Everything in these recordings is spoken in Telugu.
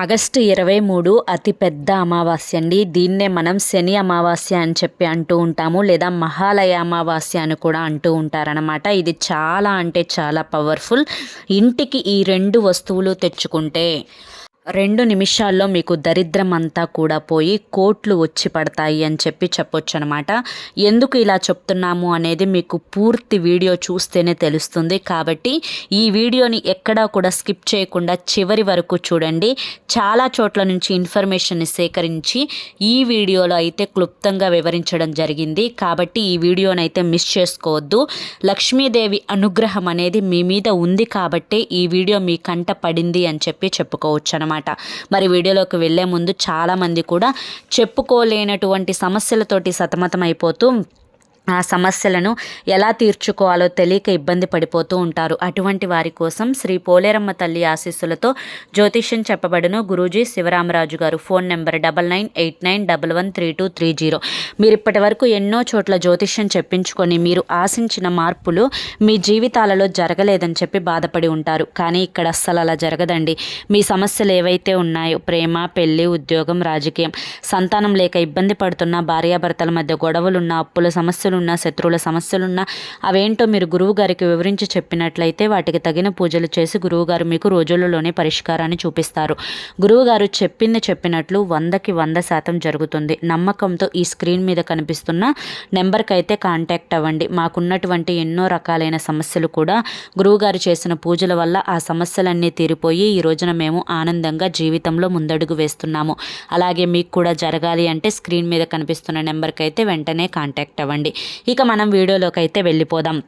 ఆగస్టు ఇరవై మూడు అతిపెద్ద అమావాస్య అండి. దీన్నే మనం శని అమావాస్య అని చెప్పి అంటూ ఉంటాము లేదా మహాలయ అమావాస్య అని కూడా అంటూ ఉంటారనమాట ఇది చాలా అంటే చాలా పవర్ఫుల్. ఇంటికి ఈ రెండు వస్తువులు తెచ్చుకుంటే రెండు నిమిషాల్లో మీకు దరిద్రం అంతా కూడా పోయి కోట్లు వచ్చి పడతాయి అని చెప్పి చెప్పొచ్చు అనమాట ఎందుకు ఇలా చెప్తున్నాము అనేది మీకు పూర్తి వీడియో చూస్తేనే తెలుస్తుంది. కాబట్టి ఈ వీడియోని ఎక్కడా కూడా స్కిప్ చేయకుండా చివరి వరకు చూడండి. చాలా చోట్ల నుంచి ఇన్ఫర్మేషన్ని సేకరించి ఈ వీడియోలో అయితే క్లుప్తంగా వివరించడం జరిగింది. కాబట్టి ఈ వీడియోని అయితే మిస్ చేసుకోవద్దు. లక్ష్మీదేవి అనుగ్రహం అనేది మీ మీద ఉంది కాబట్టి ఈ వీడియో మీ కంట పడింది అని చెప్పి చెప్పుకోవచ్చు అనమాట మరి వీడియోలోకి వెళ్ళే ముందు చాలామంది కూడా చెప్పుకోలేనటువంటి సమస్యలతోటి సతమతం అయిపోతూ ఆ సమస్యలను ఎలా తీర్చుకోవాలో తెలియక ఇబ్బంది పడిపోతూ ఉంటారు. అటువంటి వారి కోసం శ్రీ పోలేరమ్మ తల్లి ఆశీస్సులతో జ్యోతిష్యం చెప్పబడును గురూజీ శివరామరాజు గారు. Phone number double nine eight nine double one three two three zero. మీరు ఇప్పటి వరకు ఎన్నో చోట్ల జ్యోతిష్యం చెప్పించుకొని మీరు ఆశించిన మార్పులు మీ జీవితాలలో జరగలేదని చెప్పి బాధపడి ఉంటారు. కానీ ఇక్కడ అస్సలు అలా జరగదండి. మీ సమస్యలు ఏవైతే ఉన్నాయో ప్రేమ పెళ్ళి ఉద్యోగం రాజకీయం సంతానం లేక ఇబ్బంది పడుతున్న భార్యాభర్తల మధ్య గొడవలున్న అప్పుల సమస్యలు ఉన్న శత్రువుల సమస్యలున్నా అవేంటో మీరు గురువు గారికి వివరించి చెప్పినట్లయితే వాటికి తగిన పూజలు చేసి గురువుగారు మీకు రోజులలోనే పరిష్కారాన్ని చూపిస్తారు. గురువుగారు చెప్పింది చెప్పినట్లు వందకి వంద శాతం జరుగుతుంది. నమ్మకంతో ఈ స్క్రీన్ మీద కనిపిస్తున్న నెంబర్కి అయితే కాంటాక్ట్ అవ్వండి. మాకున్నటువంటి ఎన్నో రకాలైన సమస్యలు కూడా గురువుగారు చేసిన పూజల వల్ల ఆ సమస్యలన్నీ తీరిపోయి ఈ రోజున మేము ఆనందంగా జీవితంలో ముందడుగు వేస్తున్నాము. అలాగే మీకు కూడా జరగాలి అంటే స్క్రీన్ మీద కనిపిస్తున్న నెంబర్కి అయితే వెంటనే కాంటాక్ట్ అవ్వండి. ఇక మనం వీడియోలోకి అయితే వెళ్ళిపోదాం.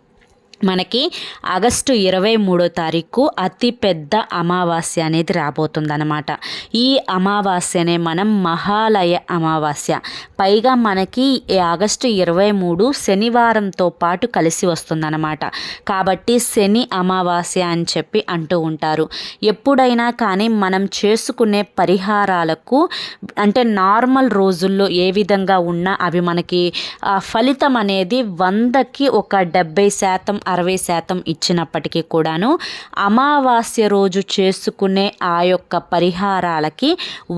మనకి ఆగస్టు ఇరవై మూడో తారీఖు అతిపెద్ద అమావాస్య అనేది రాబోతుందన్నమాట. ఈ అమావాస్యనే మనం మహాలయ అమావాస్య. పైగా మనకి ఈ ఆగస్టు ఇరవై మూడు శనివారంతో పాటు కలిసి వస్తుందన్నమాట. కాబట్టి శని అమావాస్య అని చెప్పి అంటూ ఉంటారు. ఎప్పుడైనా కానీ మనం చేసుకునే పరిహారాలకు అంటే నార్మల్ రోజుల్లో ఏ విధంగా ఉన్నా అవి మనకి ఫలితం అనేది వందకి ఒక డెబ్బై శాతం అరవై శాతం ఇచ్చినప్పటికీ కూడాను అమావాస్య రోజు చేసుకునే ఆ యొక్క పరిహారాలకి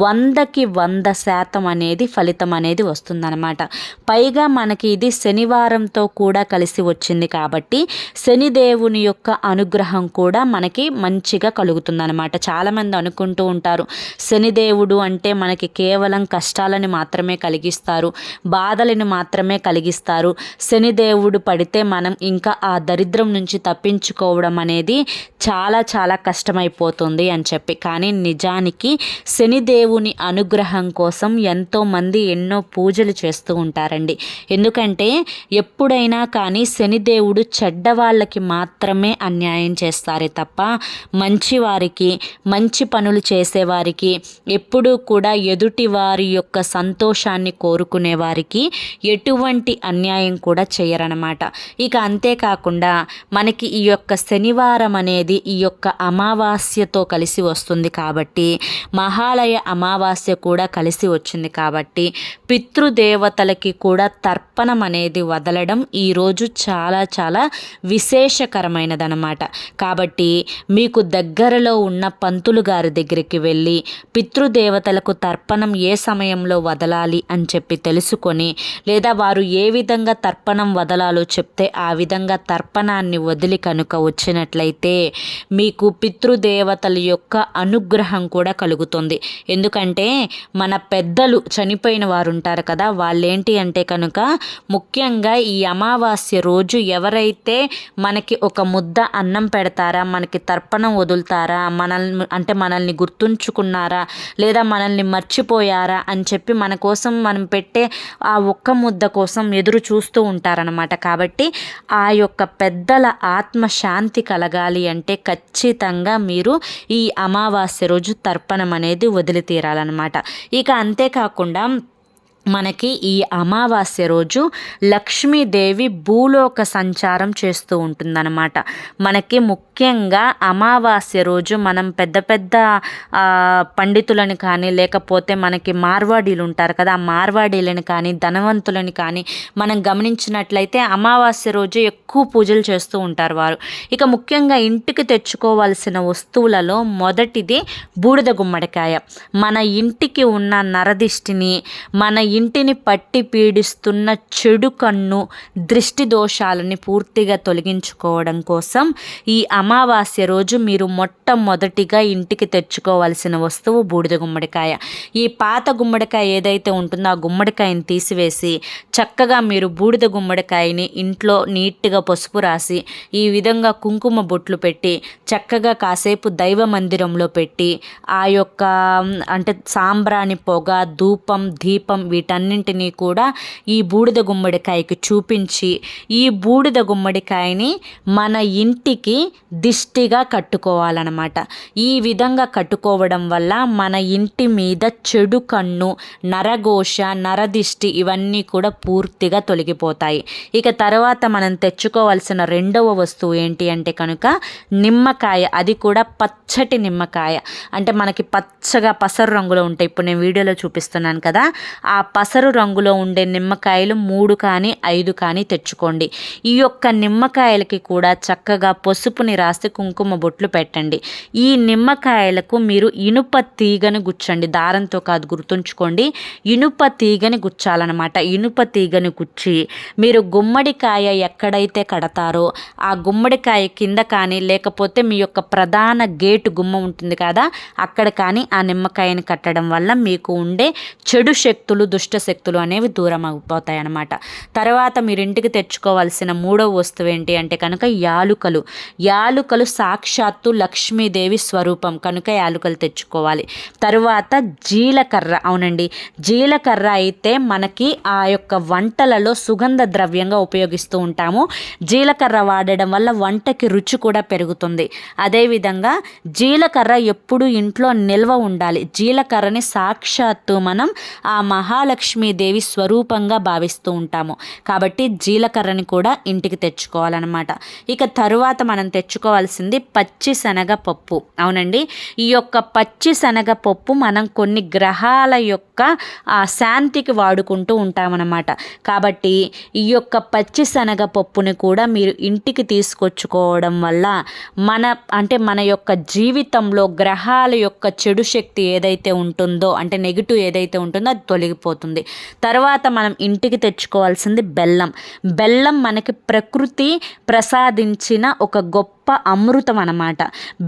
వందకి వంద శాతం అనేది ఫలితం అనేది వస్తుందన్నమాట. పైగా మనకి ఇది శనివారంతో కూడా కలిసి వచ్చింది కాబట్టి శనిదేవుని యొక్క అనుగ్రహం కూడా మనకి మంచిగా కలుగుతుందన్నమాట. చాలామంది అనుకుంటూ ఉంటారు శనిదేవుడు అంటే మనకి కేవలం కష్టాలని మాత్రమే కలిగిస్తారు బాధలను మాత్రమే కలిగిస్తారు. శనిదేవుడు పడితే మనం ఇంకా ఆ దరి దరిద్రం నుంచి తప్పించుకోవడం అనేది చాలా చాలా కష్టమైపోతుంది అని చెప్పి. కానీ నిజానికి శనిదేవుని అనుగ్రహం కోసం ఎంతోమంది ఎన్నో పూజలు చేస్తూ ఉంటారండి. ఎందుకంటే ఎప్పుడైనా కానీ శనిదేవుడు చెడ్డవాళ్ళకి మాత్రమే అన్యాయం చేస్తారే తప్ప మంచి వారికి మంచి పనులు చేసేవారికి ఎప్పుడూ కూడా ఎదుటి వారి యొక్క సంతోషాన్ని కోరుకునే వారికి ఎటువంటి అన్యాయం కూడా చేయరనమాట ఇక అంతేకాకుండా మనకి ఈ యొక్క శనివారం అనేది ఈ యొక్క అమావాస్యతో కలిసి వస్తుంది కాబట్టి మహాలయ అమావాస్య కూడా కలిసి వచ్చింది కాబట్టి పితృదేవతలకి కూడా తర్పణం అనేది వదలడం ఈరోజు చాలా చాలా విశేషకరమైనదనమాట కాబట్టి మీకు దగ్గరలో ఉన్న పంతులు గారి దగ్గరికి వెళ్ళి పితృదేవతలకు తర్పణం ఏ సమయంలో వదలాలి అని చెప్పి తెలుసుకొని లేదా వారు ఏ విధంగా తర్పణం వదలాలో చెప్తే ఆ విధంగా తర్ప తర్పణాన్ని వదిలి కనుక వచ్చినట్లయితే మీకు పితృదేవతల యొక్క అనుగ్రహం కూడా కలుగుతుంది. ఎందుకంటే మన పెద్దలు చనిపోయిన వారు ఉంటారు కదా వాళ్ళేంటి అంటే కనుక ముఖ్యంగా ఈ అమావాస్య రోజు ఎవరైతే మనకి ఒక ముద్ద అన్నం పెడతారా మనకి తర్పణం వదులుతారా మనల్ని అంటే మనల్ని గుర్తుంచుకున్నారా లేదా మనల్ని మర్చిపోయారా అని చెప్పి మన కోసం మనం పెట్టే ఆ ఒక్క ముద్ద కోసం ఎదురు చూస్తూ ఉంటారనమాట కాబట్టి ఆ యొక్క పెద్దల ఆత్మశాంతి కలగాలి అంటే ఖచ్చితంగా మీరు ఈ అమావాస్య రోజు తర్పణం అనేది వదిలి తీరాలన్నమాట ఇక అంతేకాకుండా మనకి ఈ అమావాస్య రోజు లక్ష్మీదేవి భూలోక సంచారం చేస్తూ ఉంటుందన్నమాట. మనకి ముఖ్యంగా అమావాస్య రోజు మనం పెద్ద పెద్ద పండితులను కానీ లేకపోతే మనకి మార్వాడీలు ఉంటారు కదా ఆ మార్వాడీలను కానీ ధనవంతులను కానీ మనం గమనించినట్లయితే అమావాస్య రోజు ఎక్కువ పూజలు చేస్తూ ఉంటారు వారు. ఇక ముఖ్యంగా ఇంటికి తెచ్చుకోవాల్సిన వస్తువులలో మొదటిది బూడిద గుమ్మడికాయ. మన ఇంటికి ఉన్న నరదిష్టిని మన ఇంటిని పట్టి పీడిస్తున్న చెడు కన్ను దృష్టి దోషాలని పూర్తిగా తొలగించుకోవడం కోసం ఈ అమావాస్య రోజు మీరు మొట్టమొదటిగా ఇంటికి తెచ్చుకోవాల్సిన వస్తువు బూడిద గుమ్మడికాయ. ఈ పాత గుమ్మడికాయ ఏదైతే ఉంటుందో ఆ గుమ్మడికాయని తీసివేసి చక్కగా మీరు బూడిద గుమ్మడికాయని ఇంట్లో నీట్గా పసుపు రాసి ఈ విధంగా కుంకుమ బొట్లు పెట్టి చక్కగా కాసేపు దైవ మందిరంలో పెట్టి ఆ యొక్క అంటే సాంబ్రాణి పొగ ధూపం దీపం వీటన్నింటినీ కూడా ఈ బూడిద గుమ్మడికాయకి చూపించి ఈ బూడిద గుమ్మడికాయని మన ఇంటికి దిష్టిగా కట్టుకోవాలన్నమాట. ఈ విధంగా కట్టుకోవడం వల్ల మన ఇంటి మీద చెడు కన్ను నరఘోష నరదిష్టి ఇవన్నీ కూడా పూర్తిగా తొలగిపోతాయి. ఇక తర్వాత మనం తెచ్చుకోవాల్సిన రెండవ వస్తువు ఏంటి అంటే కనుక నిమ్మకాయ. అది కూడా పచ్చటి నిమ్మకాయ. అంటే మనకి పచ్చగా పసరు రంగులో ఉంటాయి. ఇప్పుడు నేను వీడియోలో చూపిస్తున్నాను కదా ఆ పసరు రంగులో ఉండే నిమ్మకాయలు మూడు కానీ ఐదు కానీ తెచ్చుకోండి. ఈ యొక్క నిమ్మకాయలకి కూడా చక్కగా పసుపుని రాసి కుంకుమ బొట్లు పెట్టండి. ఈ నిమ్మకాయలకు మీరు ఇనుప తీగని గుచ్చండి. దారంతో కాదు గుర్తుంచుకోండి. ఇనుప తీగని గుచ్చాలన్నమాట. ఇనుప తీగని గుచ్చి మీరు గుమ్మడికాయ ఎక్కడైతే కడతారో ఆ గుమ్మడికాయ కింద కానీ లేకపోతే మీ యొక్క ప్రధాన గేటు గుమ్మ ఉంటుంది కదా అక్కడ కానీ ఆ నిమ్మకాయని కట్టడం వల్ల మీకు ఉండే చెడు శక్తులు దుష్ దుష్ట శక్తులు అనేవి దూరం అయిపోతాయి అన్నమాట తర్వాత మీరు ఇంటికి తెచ్చుకోవాల్సిన మూడవ వస్తువు ఏంటి అంటే కనుక యాలుకలు. యాలుకలు సాక్షాత్తు లక్ష్మీదేవి స్వరూపం. కనుక యాలుకలు తెచ్చుకోవాలి. తరువాత జీలకర్ర. అవునండి. జీలకర్ర అయితే మనకి ఆ యొక్క వంటలలో సుగంధ ద్రవ్యంగా ఉపయోగిస్తూ ఉంటాము. జీలకర్ర వాడడం వల్ల వంటకి రుచి కూడా పెరుగుతుంది. అదేవిధంగా జీలకర్ర ఎప్పుడు ఇంట్లో నిల్వ ఉండాలి. జీలకర్రని సాక్షాత్తు మనం ఆ మహాల మహాలక్ష్మీదేవి స్వరూపంగా భావిస్తూ ఉంటాము. కాబట్టి జీలకర్రని కూడా ఇంటికి తెచ్చుకోవాలన్నమాట. ఇక తరువాత మనం తెచ్చుకోవాల్సింది పచ్చి శనగ పప్పు అవునండి? ఈ యొక్క పచ్చి శనగ పప్పు మనం కొన్ని గ్రహాల యొక్క శాంతికి వాడుకుంటూ ఉంటామన్నమాట. కాబట్టి ఈ యొక్క పచ్చి శనగ పప్పుని కూడా మీరు ఇంటికి తీసుకొచ్చుకోవడం వల్ల మన అంటే మన యొక్క జీవితంలో గ్రహాల యొక్క చెడు శక్తి ఏదైతే ఉంటుందో అంటే నెగిటివ్ ఏదైతే ఉంటుందో అది తొలగిపోతుంది. తర్వాత మనం ఇంటికి తెచ్చుకోవాల్సింది బెల్లం. బెల్లం మనకి ప్రకృతి ప్రసాదించిన ఒక గొప్ప గొప్ప అమృతం అనమాట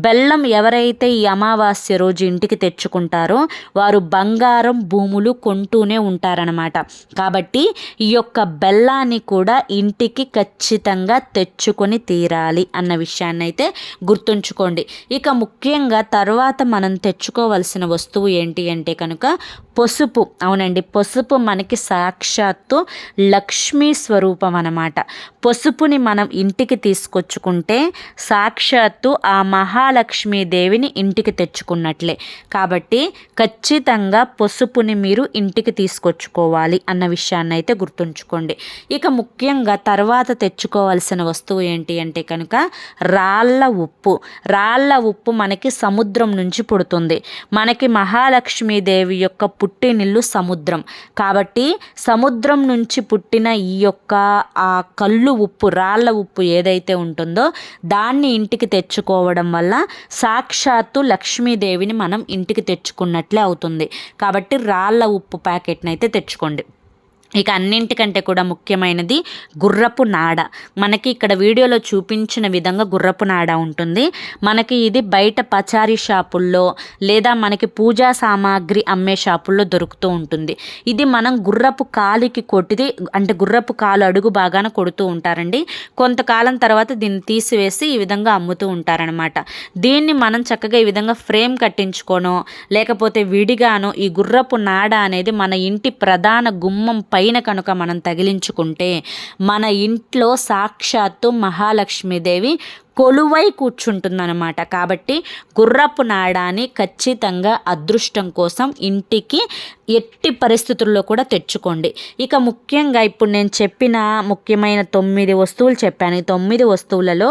బెల్లం ఎవరైతే ఈ అమావాస్య రోజు ఇంటికి తెచ్చుకుంటారో వారు బంగారం భూములు కొంటూనే ఉంటారనమాట కాబట్టి ఈ యొక్క బెల్లాన్ని కూడా ఇంటికి ఖచ్చితంగా తెచ్చుకొని తీరాలి అన్న విషయాన్ని అయితే గుర్తుంచుకోండి. ఇక ముఖ్యంగా తర్వాత మనం తెచ్చుకోవలసిన వస్తువు ఏంటి అంటే కనుక పసుపు. అవునండి పసుపు మనకి సాక్షాత్తు లక్ష్మీ స్వరూపం అన్నమాట. పసుపుని మనం ఇంటికి తీసుకొచ్చుకుంటే సాక్షాత్తు ఆ మహాలక్ష్మీదేవిని ఇంటికి తెచ్చుకున్నట్లే. కాబట్టి ఖచ్చితంగా పసుపుని మీరు ఇంటికి తీసుకొచ్చుకోవాలి అన్న విషయాన్ని అయితే గుర్తుంచుకోండి. ఇక ముఖ్యంగా తర్వాత తెచ్చుకోవాల్సిన వస్తువు ఏంటి అంటే కనుక రాళ్ళ ఉప్పు. రాళ్ళ ఉప్పు మనకి సముద్రం నుంచి పుడుతుంది. మనకి మహాలక్ష్మీదేవి యొక్క పుట్టినిల్లు సముద్రం. కాబట్టి సముద్రం నుంచి పుట్టిన ఈ యొక్క ఆ కళ్ళు ఉప్పు రాళ్ళ ఉప్పు ఏదైతే ఉంటుందో దాన్ని ఇంటికి తెచ్చుకోవడం వల్ల సాక్షాత్తు లక్ష్మీదేవిని మనం ఇంటికి తెచ్చుకున్నట్లే అవుతుంది. కాబట్టి రాళ్ళ ఉప్పు ప్యాకెట్ని అయితే తెచ్చుకోండి. ఇక అన్నింటికంటే కూడా ముఖ్యమైనది గుర్రపు నాడ. మనకి ఇక్కడ వీడియోలో చూపించిన విధంగా గుర్రపు నాడ ఉంటుంది. మనకి ఇది బయట పచారీ షాపుల్లో లేదా మనకి పూజా సామాగ్రి అమ్మే షాపుల్లో దొరుకుతూ ఉంటుంది. ఇది మనం గుర్రపు కాలికి కొట్టిది అంటే గుర్రపు కాలు అడుగు బాగాన కొడుతూ ఉంటారండి. కొంతకాలం తర్వాత దీన్ని తీసివేసి ఈ విధంగా అమ్ముతూ ఉంటారనమాట దీన్ని మనం చక్కగా ఈ విధంగా ఫ్రేమ్ కట్టించుకోనో లేకపోతే విడిగానో ఈ గుర్రపు నాడ అనేది మన ఇంటి ప్రధాన గుమ్మం పై పైన కనుక మనం తగిలించుకుంటే మన ఇంట్లో సాక్షాత్తు మహాలక్ష్మీదేవి కొలువై కూర్చుంటుందన్నమాట. కాబట్టి గుర్రపు నాడాన్ని ఖచ్చితంగా అదృష్టం కోసం ఇంటికి ఎట్టి పరిస్థితుల్లో కూడా తెచ్చుకోండి. ఇక ముఖ్యంగా ఇప్పుడు నేను చెప్పిన ముఖ్యమైన తొమ్మిది వస్తువులు చెప్పాను. ఈ తొమ్మిది వస్తువులలో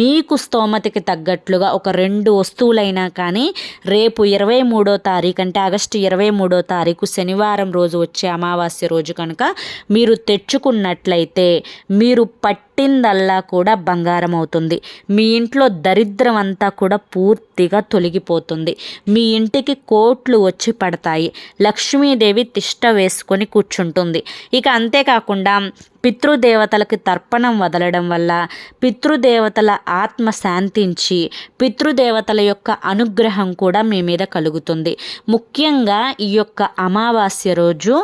మీకు స్తోమతకి తగ్గట్లుగా ఒక రెండు వస్తువులైనా కానీ రేపు ఇరవై మూడో తారీఖు అంటే ఆగస్టు ఇరవై మూడో తారీఖు శనివారం రోజు వచ్చే అమావాస్య రోజు కనుక మీరు తెచ్చుకున్నట్లయితే మీరు పట్టి పట్టిందల్లా కూడా బంగారం అవుతుంది మీ ఇంట్లో దరిద్రం అంతా కూడా పూర్తిగా తొలగిపోతుంది. మీ ఇంటికి కోట్లు వచ్చి పడతాయి. లక్ష్మీదేవి తిష్ట వేసుకొని కూర్చుంటుంది. ఇక అంతేకాకుండా పితృదేవతలకు తర్పణం వదలడం వల్ల పితృదేవతల ఆత్మ శాంతించి పితృదేవతల యొక్క అనుగ్రహం కూడా మీ మీద కలుగుతుంది. ముఖ్యంగా ఈ యొక్క అమావాస్య రోజు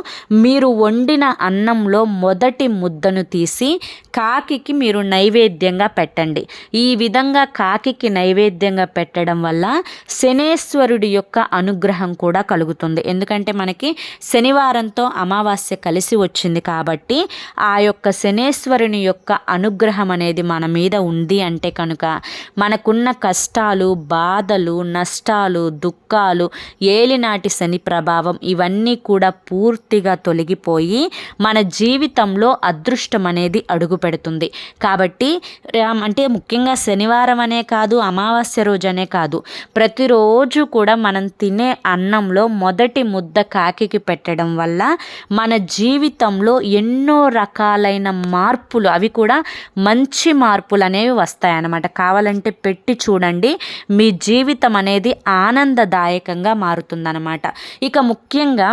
మీరు వండిన అన్నంలో మొదటి ముద్దను తీసి కాకి కాకికి మీరు నైవేద్యంగా పెట్టండి. ఈ విధంగా కాకికి నైవేద్యంగా పెట్టడం వల్ల శనేశ్వరుడి యొక్క అనుగ్రహం కూడా కలుగుతుంది. ఎందుకంటే మనకి శనివారంతో అమావాస్య కలిసి వచ్చింది కాబట్టి ఆ యొక్క శనేశ్వరుని యొక్క అనుగ్రహం అనేది మన మీద ఉంది అంటే కనుక మనకున్న కష్టాలు బాధలు నష్టాలు దుఃఖాలు ఏలినాటి శని ప్రభావం ఇవన్నీ కూడా పూర్తిగా తొలగిపోయి మన జీవితంలో అదృష్టం అనేది అడుగు పెడుతుంది. కాబట్టి అంటే ముఖ్యంగా శనివారం అనే కాదు అమావాస్య రోజు అనే కాదు. ప్రతిరోజు కూడా మనం తినే అన్నంలో మొదటి ముద్ద కాకికి పెట్టడం వల్ల మన జీవితంలో ఎన్నో రకాల రకాలైన మార్పులు అవి కూడా మంచి మార్పులు అనేవి వస్తాయన్నమాట. కావాలంటే పెట్టి చూడండి మీ జీవితం అనేది ఆనందదాయకంగా మారుతుందన్నమాట. ఇక ముఖ్యంగా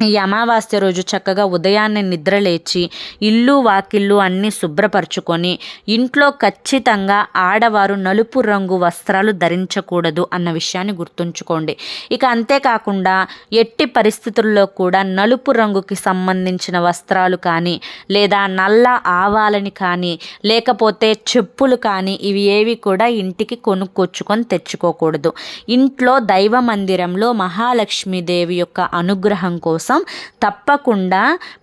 ఈ అమావాస్య రోజు చక్కగా ఉదయాన్నే నిద్రలేచి ఇల్లు వాకిళ్ళు అన్నీ శుభ్రపరచుకొని ఇంట్లో ఖచ్చితంగా ఆడవారు నలుపు రంగు వస్త్రాలు ధరించకూడదు అన్న విషయాన్ని గుర్తుంచుకోండి. ఇక అంతేకాకుండా ఎట్టి పరిస్థితుల్లో కూడా నలుపు రంగుకి సంబంధించిన వస్త్రాలు కానీ లేదా నల్ల ఆవాలని కానీ లేకపోతే చెప్పులు కానీ ఇవి ఏవి కూడా ఇంటికి కొనుక్కొచ్చుకొని తెచ్చుకోకూడదు. ఇంట్లో దైవ మందిరంలో మహాలక్ష్మీదేవి యొక్క అనుగ్రహం కోసం కోసం తప్పకుండా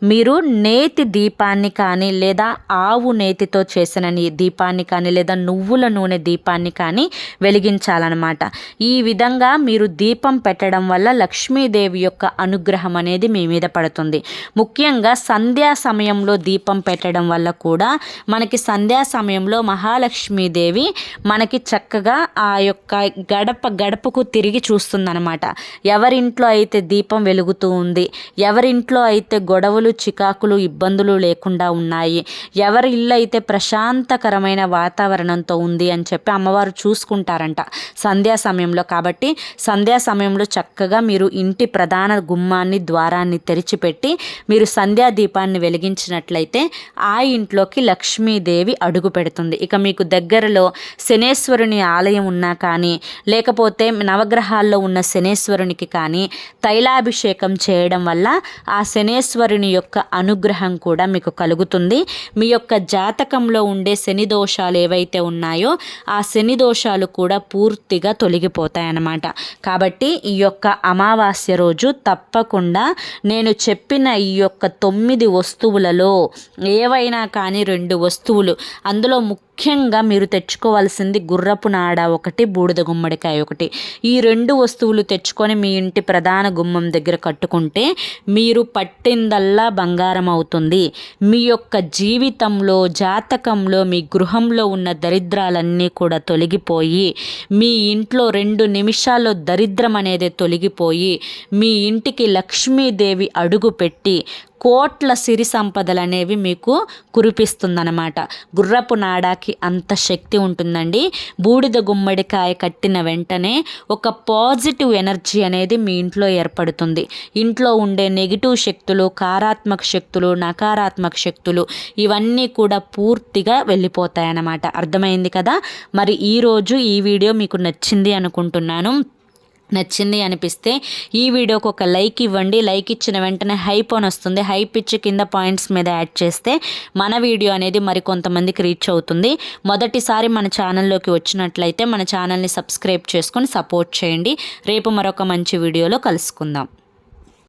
మీరు నేతి దీపాన్ని కానీ లేదా ఆవు నేతితో చేసిన దీపాన్ని కానీ లేదా నువ్వుల నూనె దీపాన్ని కానీ వెలిగించాలన్నమాట. ఈ విధంగా మీరు దీపం పెట్టడం వల్ల లక్ష్మీదేవి యొక్క అనుగ్రహం అనేది మీ మీద పడుతుంది. ముఖ్యంగా సంధ్యా సమయంలో దీపం పెట్టడం వల్ల కూడా మనకి సంధ్యా సమయంలో మహాలక్ష్మీదేవి మనకి చక్కగా ఆ యొక్క గడప గడపకు తిరిగి చూస్తుందన్నమాట. ఎవరింట్లో అయితే దీపం వెలుగుతూ ఉంది ఎవరింట్లో అయితే గొడవలు చికాకులు ఇబ్బందులు లేకుండా ఉన్నాయి ఎవరి ఇల్లు అయితే ప్రశాంతకరమైన వాతావరణంతో ఉంది అని చెప్పి అమ్మవారు చూసుకుంటారంట సంధ్యా సమయంలో. కాబట్టి సంధ్యా సమయంలో చక్కగా మీరు ఇంటి ప్రధాన గుమ్మాన్ని ద్వారాన్ని తెరిచిపెట్టి మీరు సంధ్యా దీపాన్ని వెలిగించినట్లయితే ఆ ఇంట్లోకి లక్ష్మీదేవి అడుగు పెడుతుంది. ఇక మీకు దగ్గరలో శనేశ్వరుని ఆలయం ఉన్నా కానీ లేకపోతే నవగ్రహాల్లో ఉన్న శనేశ్వరునికి కానీ తైలాభిషేకం చేయడం వల్ల ఆ శనేశ్వరుని యొక్క అనుగ్రహం కూడా మీకు కలుగుతుంది. మీ యొక్క జాతకంలో ఉండే శని దోషాలు ఏవైతే ఉన్నాయో ఆ శని దోషాలు కూడా పూర్తిగా తొలగిపోతాయన్నమాట. కాబట్టి ఈ యొక్క అమావాస్య రోజు తప్పకుండా నేను చెప్పిన ఈ యొక్క తొమ్మిది వస్తువులలో ఏవైనా కానీ రెండు వస్తువులు అందులో ముఖ్య ముఖ్యంగా మీరు తెచ్చుకోవాల్సింది గుర్రపు నాడ ఒకటి బూడిద గుమ్మడికాయ ఒకటి. ఈ రెండు వస్తువులు తెచ్చుకొని మీ ఇంటి ప్రధాన గుమ్మం దగ్గర కట్టుకుంటే మీరు పట్టిందల్లా బంగారం అవుతుంది. మీ యొక్క జీవితంలో జాతకంలో మీ గృహంలో ఉన్న దరిద్రాలన్నీ కూడా తొలగిపోయి మీ ఇంట్లో రెండు నిమిషాల్లో దరిద్రం అనేది తొలగిపోయి మీ ఇంటికి లక్ష్మీదేవి అడుగు పెట్టి కోట్ల సిరి సంపదలు అనేవి మీకు కురిపిస్తుందనమాట గుర్రపు నాడాకి అంత శక్తి ఉంటుందండి. బూడిద గుమ్మడికాయ కట్టిన వెంటనే ఒక పాజిటివ్ ఎనర్జీ అనేది మీ ఇంట్లో ఏర్పడుతుంది. ఇంట్లో ఉండే నెగిటివ్ శక్తులు కారాత్మక శక్తులు నకారాత్మక శక్తులు ఇవన్నీ కూడా పూర్తిగా వెళ్ళిపోతాయన్నమాట. అర్థమైంది కదా? మరి ఈరోజు ఈ వీడియో మీకు నచ్చింది అనుకుంటున్నాను. నచ్చింది అనిపిస్తే ఈ వీడియోకి ఒక లైక్ ఇవ్వండి. లైక్ ఇచ్చిన వెంటనే హైప్ అని వస్తుంది. హైప్ ఇచ్చి కింద పాయింట్స్ మీద యాడ్ చేస్తే మన వీడియో అనేది మరి కొంతమందికి రీచ్ అవుతుంది. మొదటిసారి మన ఛానల్లోకి వచ్చినట్లయితే మన ఛానల్ని సబ్స్క్రైబ్ చేసుకొని సపోర్ట్ చేయండి. రేపు మరొక మంచి వీడియోలో కలుసుకుందాం.